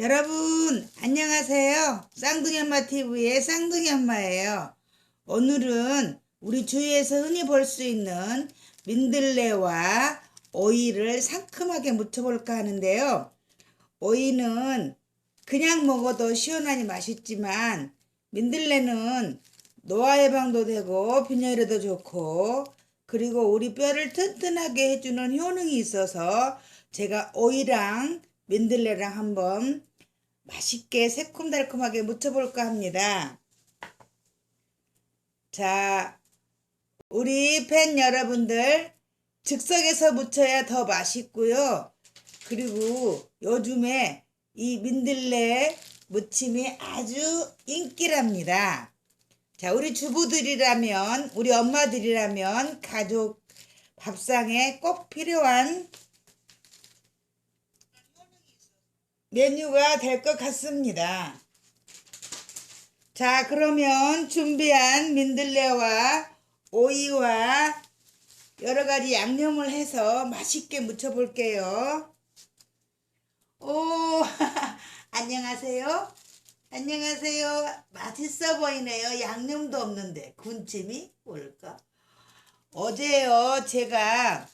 여러분 안녕하세요. 쌍둥이 엄마 TV의 쌍둥이 엄마예요. 오늘은 우리 주위에서 흔히 볼 수 있는 민들레와 오이를 상큼하게 무쳐볼까 하는데요. 오이는 그냥 먹어도 시원하니 맛있지만 민들레는 노화 예방도 되고 빈혈에도 좋고 그리고 우리 뼈를 튼튼하게 해주는 효능이 있어서 제가 오이랑 민들레랑 한번 맛있게 새콤달콤하게 무쳐볼까 합니다. 자, 우리 팬 여러분들 즉석에서 무쳐야 더 맛있고요. 그리고 요즘에 이 민들레 무침이 아주 인기랍니다. 자, 우리 주부들이라면, 우리 엄마들이라면 가족 밥상에 꼭 필요한 메뉴가 될 것 같습니다. 자, 그러면 준비한 민들레와 오이와 여러 가지 양념을 해서 맛있게 무쳐 볼게요. 오, 안녕하세요. 안녕하세요. 맛있어 보이네요. 양념도 없는데 군침이 뭘까? 어제요, 제가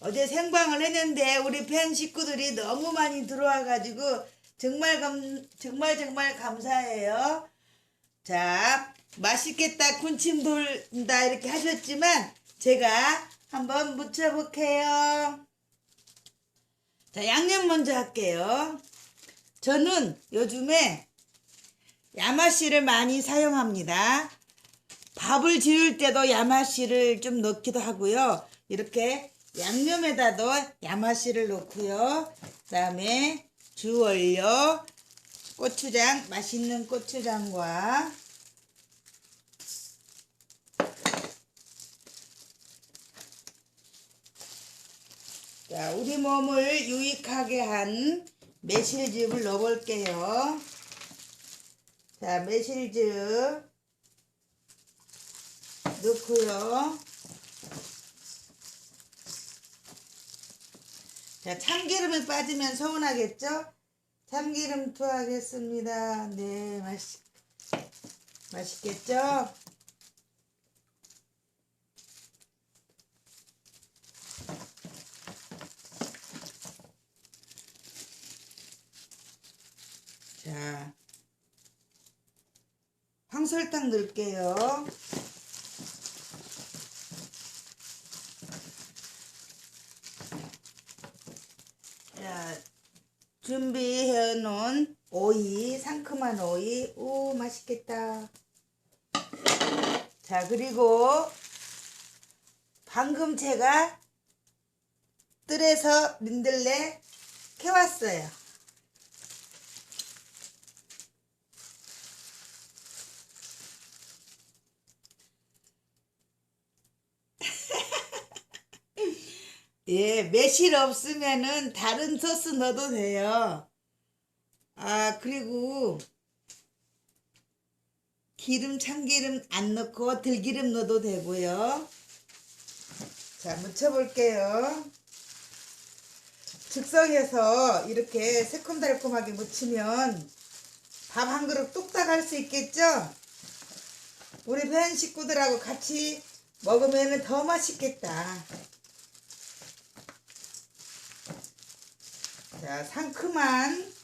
어제 생방을 했는데 우리 팬 식구들이 너무 많이 들어와 가지고 정말 감 정말 정말 감사해요. 자, 맛있겠다 군침 돌다 이렇게 하셨지만 제가 한번 무쳐 볼게요. 자, 양념 먼저 할게요. 저는 요즘에 야마씨를 많이 사용합니다. 밥을 지을 때도 야마씨를 좀 넣기도 하고요. 이렇게 양념에다도 야마씨를 넣고요. 그 다음에 주원료, 고추장, 맛있는 고추장과 자, 우리 몸을 유익하게 한 매실즙을 넣어볼게요. 자, 매실즙 넣고요. 자, 참기름이 빠지면 서운하겠죠? 참기름 투하겠습니다. 네, 맛있, 맛있겠죠? 자, 황설탕 넣을게요. 자, 준비해 놓은 오이, 상큼한 오이. 오, 맛있겠다. 자, 그리고 방금 제가 뜰에서 민들레 캐왔어요. 예, 매실 없으면은 다른 소스 넣어도 돼요. 아, 그리고 기름, 참기름 안 넣고 들기름 넣어도 되고요. 자, 무쳐볼게요. 즉석에서 이렇게 새콤달콤하게 무치면 밥 한 그릇 뚝딱 할 수 있겠죠? 우리 팬 식구들하고 같이 먹으면 더 맛있겠다. 자, 상큼한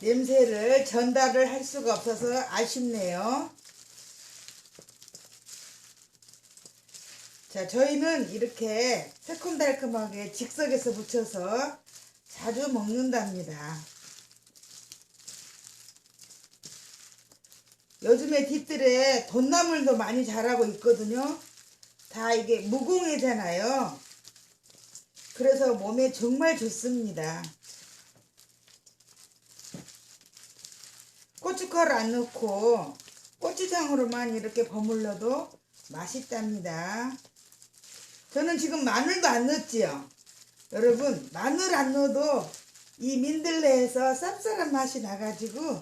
냄새를 전달을 할 수가 없어서 아쉽네요. 자, 저희는 이렇게 새콤달콤하게 즉석에서 무쳐서 자주 먹는답니다. 요즘에 뒤뜰에 돈나물도 많이 자라고 있거든요. 다 이게 무공해잖아요. 그래서 몸에 정말 좋습니다. 고춧가루 안 넣고 고추장으로만 이렇게 버물러도 맛있답니다. 저는 지금 마늘도 안 넣었지요. 여러분 마늘 안 넣어도 이 민들레에서 쌉쌀한 맛이 나가지고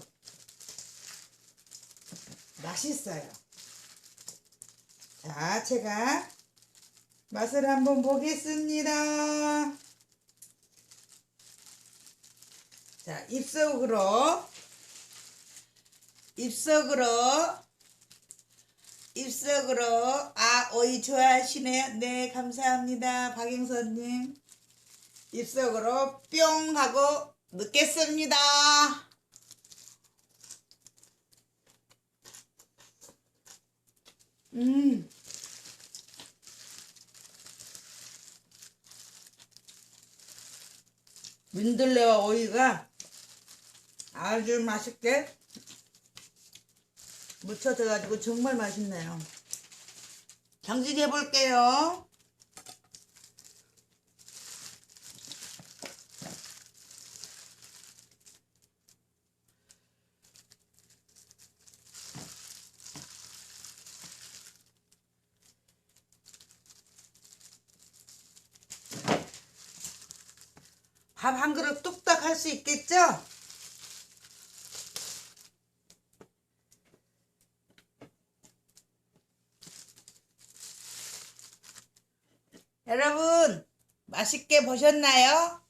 맛있어요. 자, 제가 맛을 한번 보겠습니다. 자, 입속으로, 입속으로, 입속으로, 아, 오이 좋아하시네요. 네, 감사합니다. 박영선님. 입속으로 뿅 하고 넣겠습니다. 음. 민들레와 오이가 아주 맛있게 묻혀져가지고 정말 맛있네요. 장식해 볼게요. 밥 한 그릇 뚝딱 할 수 있겠죠? 여러분, 맛있게 보셨나요?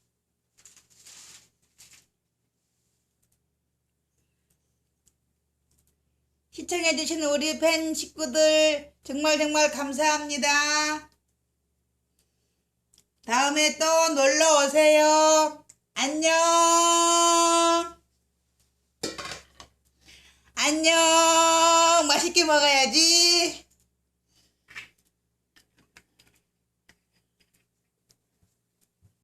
시청해주신 우리 팬 식구들 정말 정말 감사합니다. 다음에 또 놀러 오세요. 안녕. 안녕. 맛있게 먹어야지.